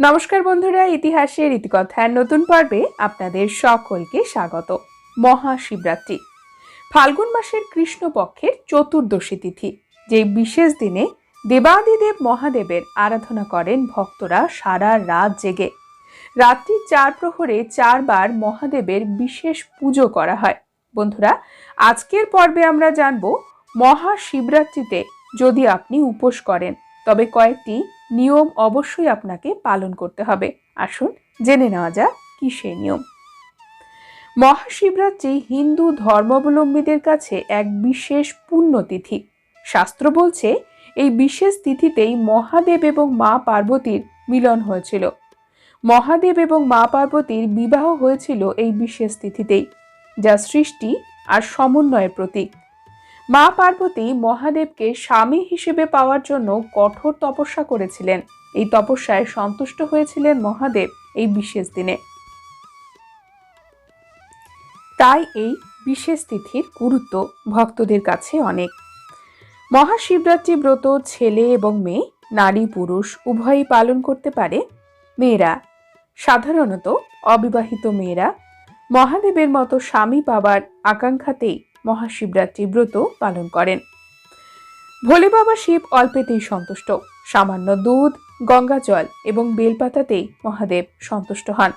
নমস্কার বন্ধুরা, ইতিহাসের ইতিকথার নতুন পর্বে আপনাদের সকলকে স্বাগত। মহাশিবরাত্রি। ফাল্গুন মাসের কৃষ্ণপক্ষের চতুর্দশী তিথি যে বিশেষ দিনে দেবাদিদেব মহাদেবের আরাধনা করেন ভক্তরা সারা রাত জেগে। রাত্রি চার প্রহরে চারবার মহাদেবের বিশেষ পুজো করা হয়। বন্ধুরা, আজকের পর্বে আমরা জানব মহাশিবরাত্রিতে যদি আপনি উপোস করেন, তবে কয়েকটি নিয়ম অবশ্যই আপনাকে পালন করতে হবে। আসুন জেনে নেওয়া যাক কি সেই নিয়ম। মহাশিবরাত্রি হিন্দু ধর্মাবলম্বীদের কাছে এক বিশেষ পুণ্যতিথি। শাস্ত্র বলছে, এই বিশেষ তিথিতেই মহাদেব এবং মা পার্বতীর মিলন হয়েছিল। মহাদেব এবং মা পার্বতীর বিবাহ হয়েছিল এই বিশেষ তিথিতেই, যা সৃষ্টি আর সমন্বয়ের প্রতীক। মা পার্বতী মহাদেবকে স্বামী হিসেবে পাওয়ার জন্য কঠোর তপস্যা করেছিলেন। এই তপস্যায় সন্তুষ্ট হয়েছিলেন মহাদেব এই বিশেষ দিনে। তাই এই বিশেষ তিথির গুরুত্ব ভক্তদের কাছে অনেক। মহাশিবরাত্রি ব্রত ছেলে এবং মেয়ে, নারী, পুরুষ উভয়ই পালন করতে পারে মেয়েরা। সাধারণত অবিবাহিত মেয়েরা মহাদেবের মতো স্বামী পাবার আকাঙ্ক্ষাতেই মহাশিবরাত্রি ব্রত পালন করেন। ভোলে বাবা শিব অল্পেতেই সন্তুষ্ট। সামান্য দুধ, গঙ্গা জল এবং বেলপাতাতেই মহাদেব সন্তুষ্ট হন।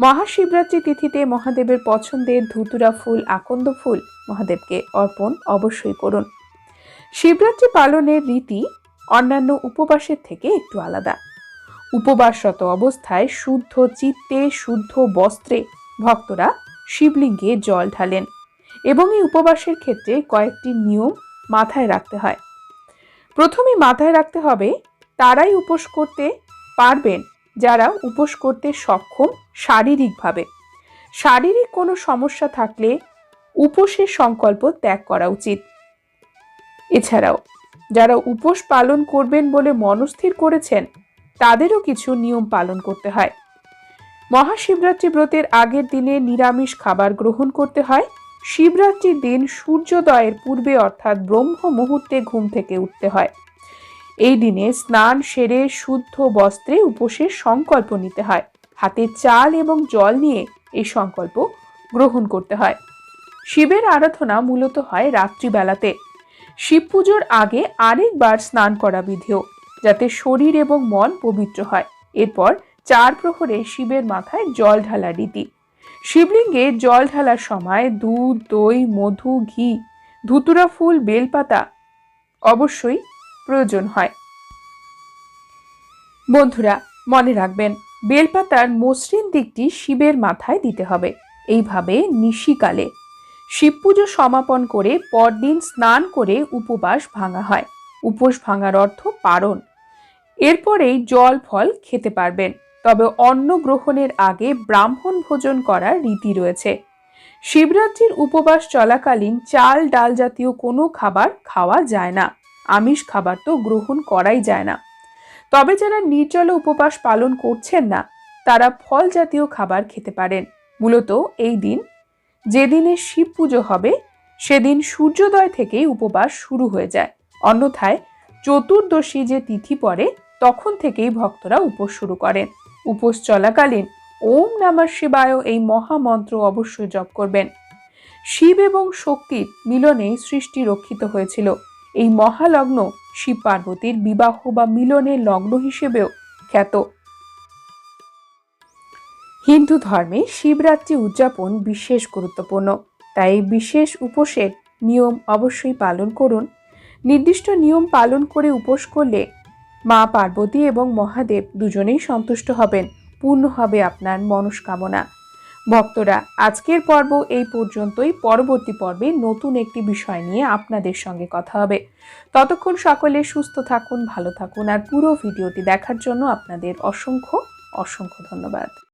মহাশিবরাত্রি তিথিতে মহাদেবের পছন্দের ধুতুরা ফুল, আকন্দ ফুল মহাদেবকে অর্পণ অবশ্যই করুন। শিবরাত্রি পালনের রীতি অন্যান্য উপবাসের থেকে একটু আলাদা। উপবাসরত অবস্থায় শুদ্ধ চিত্তে, শুদ্ধ বস্ত্রে ভক্তরা শিবলিঙ্গে জল ঢালেন। এবং এই উপবাসের ক্ষেত্রে কয়েকটি নিয়ম মাথায় রাখতে হয়। প্রথমে মাথায় রাখতে হবে, তারাই উপোস করতে পারবেন যারা উপোস করতে সক্ষম শারীরিকভাবে। শারীরিক কোনো সমস্যা থাকলে উপোসের সংকল্প ত্যাগ করা উচিত। এছাড়াও, যারা উপোস পালন করবেন বলে মনস্থির করেছেন, তাদেরও কিছু নিয়ম পালন করতে হয়। মহাশিবরাত্রি ব্রতের আগের দিনে নিরামিষ খাবার গ্রহণ করতে হয় শিবরাত্রির দিন সূর্যোদয়ের পূর্বে অর্থাৎ ব্রহ্ম মুহূর্তে ঘুম থেকে উঠতে হয়। এই দিনে স্নান সেরে শুদ্ধ বস্ত্রে উপোসের সংকল্প নিতে হয়। হাতে চাল এবং জল নিয়ে এই সংকল্প গ্রহণ করতে হয়। শিবের আরাধনা মূলত হয় রাত্রিবেলাতে। শিব পুজোর আগে আরেকবার স্নান করা বিধিও, যাতে শরীর এবং মন পবিত্র হয়। এরপর চার প্রহরে শিবের মাথায় জল ঢালা রীতি। শিবলিঙ্গে জল ঢালার সময় দুধ, দই, মধু, ঘি, ধুতুরা ফুল, বেলপাতা অবশ্যই প্রয়োজন হয়। বন্ধুরা, মনে রাখবেন, বেলপাতার মসৃণ দিকটি শিবের মাথায় দিতে হবে। এইভাবে নিশিকালে শিব পুজো সমাপন করে পরদিন স্নান করে উপবাস ভাঙা হয়। উপোস ভাঙার অর্থ পারণ। এরপরেই জল ফল খেতে পারবেন। তবে অন্ন গ্রহণের আগে ব্রাহ্মণ ভোজন করার রীতি রয়েছে। শিবরাত্রির উপবাস চলাকালীন চাল, ডাল জাতীয় কোনো খাবার খাওয়া যায় না। আমিষ খাবার তো গ্রহণ করাই যায় না। তবে যারা নির্জল উপবাস পালন করছেন না, তারা ফল জাতীয় খাবার খেতে পারেন। মূলত এই দিন, যেদিনে শিব পুজো হবে, সেদিন সূর্যোদয় থেকেই উপবাস শুরু হয়ে যায়। অন্যথায় চতুর্দশী যে তিথি পড়ে, তখন থেকেই ভক্তরা উপোস শুরু করেন। উপোস চলাকালীন ওম নামার শিবায় এই মহামন্ত্র অবশ্যই জপ করবেন। শিব এবং শক্তির মিলনে সৃষ্টি রক্ষিত হয়েছিল। এই মহালগ্ন শিব পার্বতীর বিবাহ বা মিলনের লগ্ন হিসেবেও খ্যাত। হিন্দু ধর্মে শিবরাত্রি উদযাপন বিশেষ গুরুত্বপূর্ণ। তাই বিশেষ উপোসের নিয়ম অবশ্যই পালন করুন। নির্দিষ্ট নিয়ম পালন করে উপোস করলে মা পার্বতী এবং মহাদেব দুজনেই সন্তুষ্ট হবেন। পূর্ণ হবে আপনার মনস্কামনা। ভক্তরা, আজকের পর্ব এই পর্যন্তই। পরবর্তী পর্বে নতুন একটি বিষয় নিয়ে আপনাদের সঙ্গে কথা হবে। ততক্ষণ সকলে সুস্থ থাকুন, ভালো থাকুন, আর পুরো ভিডিওটি দেখার জন্য আপনাদের অসংখ্য অসংখ্য ধন্যবাদ।